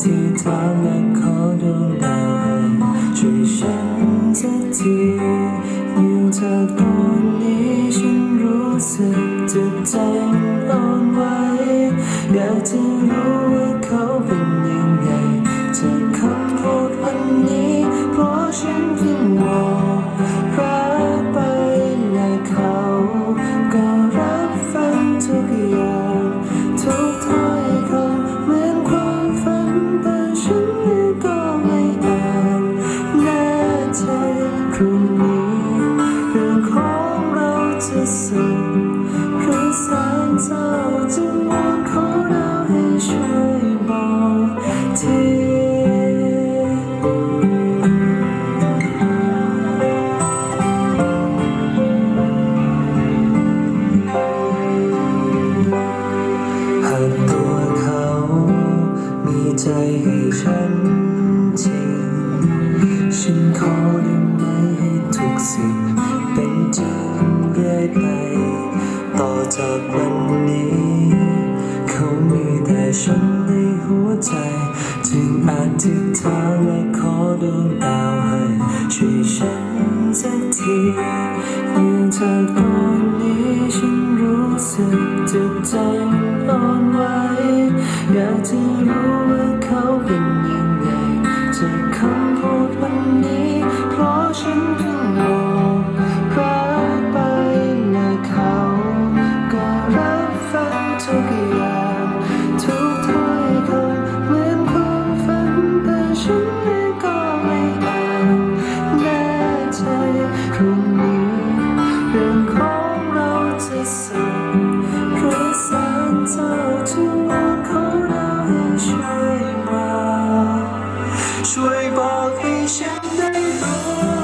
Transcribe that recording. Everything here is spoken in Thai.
ากอธิษฐานและขอดวงดาวให้ช่วยฉันสักทีอยู่เธอตอนนี้ฉันรู้สึกจะใจมันอ่อนไหวอยากจะรู้ รุ่งนี้เรื่องของเราจะสุขหรือแสนเจ้าจึง ไปต่อจากวันนี้ เขามีแต่ฉันในหัวใจ จึงอธิษฐานและขอดวงดาวให้ช่วยฉันสักทียู่เธอตอนนี้ฉันรู้สึกจิตใจมันอ่อนไหวอยากจะรู้ว่าเขาเป็นยังไงจากคำพูดวันนี้ บอกใ